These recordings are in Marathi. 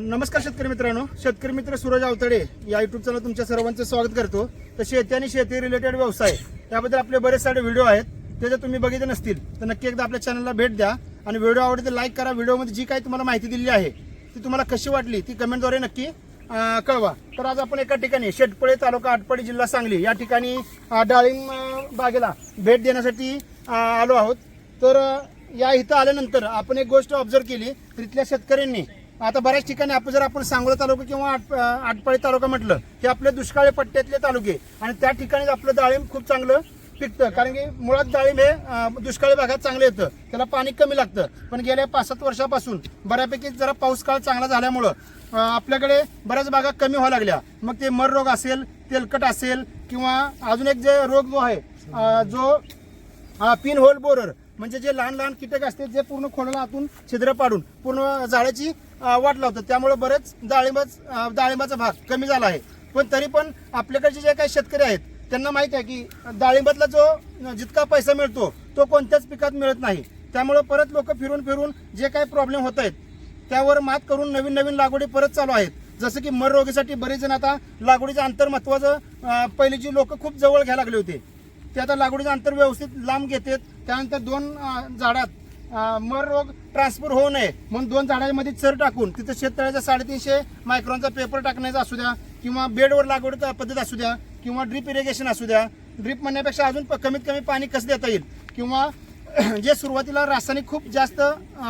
नमस्कार शेतकरी मित्रांनो. शेतकरी मित्र सूरज आवतडे या युट्यूब चॅनल तुमच्या सर्वांचं स्वागत करतो. तर शेती आणि शेती रिलेटेड व्यवसाय त्याबद्दल आपले बरेच सारे व्हिडिओ आहेत. ते जर तुम्ही बघितले नसतील तर नक्की एकदा आपल्या चॅनलला भेट द्या आणि व्हिडिओ आवडते तर लाईक करा. व्हिडिओमध्ये जी काही तुम्हाला माहिती दिली आहे ती तुम्हाला कशी वाटली ती कमेंटद्वारे नक्की कळवा. तर आज आपण एका ठिकाणी शेटपळे तालुका आटपाडी जिल्हा सांगली या ठिकाणी डाळिंब बागेला भेट देण्यासाठी आलो आहोत. तर या इथं आल्यानंतर आपण एक गोष्ट ऑब्झर्व केली तर इथल्या शेतकऱ्यांनी आता बऱ्याच ठिकाणी आपण जर आपण सांगोला तालुका किंवा आट- आटपाडी तालुका म्हटलं हे आपले दुष्काळी पट्ट्यातले तालुके आणि त्या ठिकाणी आपलं डाळिंब खूप चांगलं पिकतं कारण की मुळात डाळिंब हे दुष्काळी भागात चांगलं येतं. त्याला पाणी कमी लागतं. पण गेल्या पाच सात वर्षापासून बऱ्यापैकी जरा पाऊस काळ चांगला झाल्यामुळं आपल्याकडे बऱ्याच बागा कमी व्हायला लागल्या. मग ते मर रोग असेल तेलकट असेल किंवा अजून एक जे रोग जो आहे जो पिन होल बोरर म्हणजे जे लहान लहान कीटक असते जे पूर्ण खोडाला आतून छिद्र पाडून पूर्ण जाळ्याची वाट लावतात. त्यामुळे बरेच डाळिंबाच डाळिंबाचा भाग कमी झाला आहे. पण तरी पण आपल्याकडचे जे काही शेतकरी आहेत त्यांना माहीत आहे की डाळिंबातला जो जितका पैसा मिळतो तो कोणत्याच पिकात मिळत नाही. त्यामुळे परत लोक फिरून फिरून जे काही प्रॉब्लेम होत आहेत त्यावर मात करून नवीन नवीन लागवडी परत चालू आहेत. जसं की मर रोगीसाठी बरेच जण आता लागवडीचं अंतर महत्वाचं पहिलीची लोक खूप जवळ घ्यायला लागले होते. ते आता लागवडीचं अंतर व्यवस्थित लांब घेतात. त्यानंतर दोन झाडात मर रोग ट्रान्सफर होऊ नये म्हणून दोन झाडांमध्ये चर टाकून तिथं शेततळ्याचा साडेतीनशे मायक्रॉनचा पेपर टाकण्याचा असू द्या किंवा बेडवर लागवड पद्धत असू द्या किंवा ड्रीप इरिगेशन असू द्या. ड्रीप म्हणण्यापेक्षा अजून प- कमीत कमी पाणी कसं देता येईल? किंवा जे सुरुवातीला रासायनिक खूप जास्त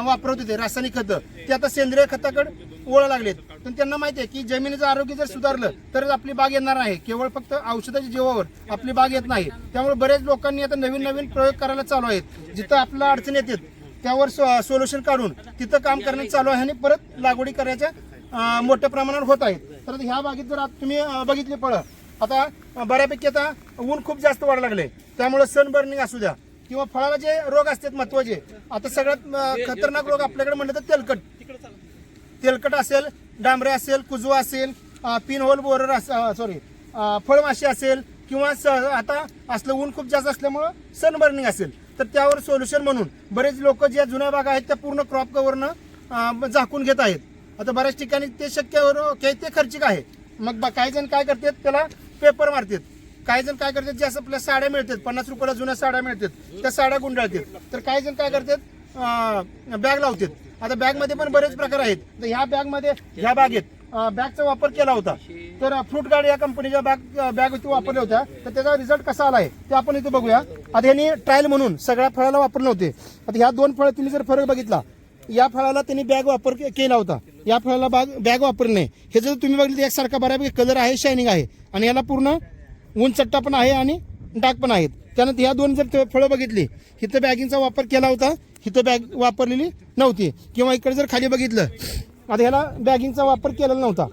वापरत होते रासायनिक खतं ते आता सेंद्रिय खताकडे ओळा लागलेत. पण त्यांना माहिती आहे की जमिनीचं आरोग्य जर सुधारलं तरच आपली बाग येणार आहे. केवळ फक्त औषधाच्या जीवावर आपली बाग येत नाही. त्यामुळे बरेच लोकांनी आता नवीन नवीन प्रयोग करायला चालू आहेत. जिथं आपल्याला अडचण येते त्यावर सोल्युशन काढून तिथं काम करणे चालू आहे आणि परत लागवडी करायच्या मोठ्या प्रमाणावर होत आहेत. तर ह्या बागेत जर आता तुम्ही बघितली फळं आता बऱ्यापैकी आता ऊन खूप जास्त वाढ लागले. त्यामुळे सन बर्निंग असू द्या किंवा फळाला जे रोग असतात महत्त्वाचे. आता सगळ्यात खतरनाक रोग आपल्याकडे म्हणलं तर तेलकट. तेलकट असेल डांबरे असेल कुजवा असेल पिन होल बोरर सॉरी फळमाशी असेल किंवा स आता असलं ऊन खूप जास्त असल्यामुळं सनबर्निंग असेल. तर त्यावर सोल्युशन म्हणून बरेच लोक ज्या जुन्या बागा आहेत त्या पूर्ण क्रॉप कवरनं झाकून घेत आहेत. आता बऱ्याच ठिकाणी ते शक्य ते खर्चिक आहे. मग बा- काही जण काय करतात त्याला पेपर मारतात. काही जण काय करतात ज्या आपल्या साड्या मिळतात पन्नास रुपयाला जुन्या साड्या मिळतात त्या साड्या गुंडाळतात. तर काही जण काय करतात बॅग लावतात. आता बॅगमध्ये पण बरेच प्रकार आहेत. तर ह्या बॅगमध्ये ह्या बागेत बॅगचा वापर केला होता. तर फ्रूट गार्ड या कंपनीच्या बॅग बॅग इथे वापरल्या होत्या. तर त्याचा रिझल्ट कसा आला आहे ते आपण इथे बघूया. आता यांनी ट्रायल म्हणून सगळ्या फळाला वापरले होते. आता ह्या दोन फळं तुम्ही जर फरक बघितला या फळाला त्यांनी बॅग वापर के- केला होता. या फळाला बॅग बॅग वापरली नाही. हे जर तुम्ही बघितलं एकसारखा बऱ्यापैकी कलर आहे शायनिंग आहे. आणि याला पूर्ण ऊन चट्टा पण आहे आणि डाग पण आहेत. त्यानंतर ह्या दोन जर ते फळं बघितली इथं बॅगिंगचा वापर केला होता इथं बॅग वापरलेली नव्हती. किंवा इकडे जर खाली बघितलं आता ह्याला बॅगिंगचा वापर केलेला नव्हता.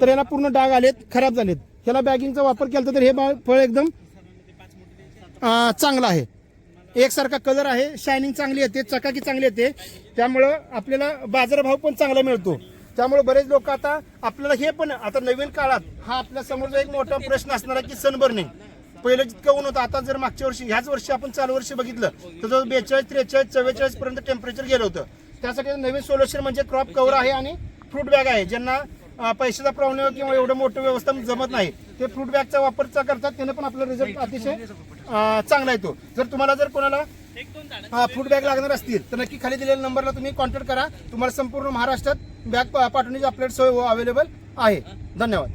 तर याला पूर्ण डाग आलेत खराब झालेत. ह्याला बॅगिंगचा वापर केला तर हे फळ एकदम चांगलं आहे. एकसारखा कलर आहे शायनिंग चांगली येते चकाकी चांगली येते. त्यामुळं आपल्याला बाजारभाव पण चांगला मिळतो. त्यामुळे बरेच लोक आता आपल्याला हे पण आता नवीन काळात हा आपल्या समोरचा एक मोठा प्रश्न असणार आहे की सनबर्निंग पहिलं जितकं ऊन होतं आता जर मागच्या वर्षी ह्याच वर्षी आपण चालू वर्षी बघितलं तर जवळ बेचाळीस त्रेचाळीस चव्वेचाळीस पर्यंत टेम्परेचर गेलं होतं. त्यासाठी नवीन सोल्युशन म्हणजे क्रॉप कव्हर आहे आणि फ्रूट बॅग आहे. ज्यांना पैशाचा प्रॉब्लेम किंवा एवढं मोठं व्यवस्था जमत नाही ते फ्रूट बॅगचा वापर चा- करतात. त्याने पण आपला रिझल्ट अतिशय चांगला येतो. जर तुम्हाला जर कोणाला फ्रूट बॅग लागणार असतील तर नक्की खाली दिलेल्या नंबरला तुम्ही कॉन्टॅक्ट करा. तुम्हाला संपूर्ण महाराष्ट्रात बॅग पाठवण्याची आपल्याकडे सोय अवेलेबल आहे. धन्यवाद.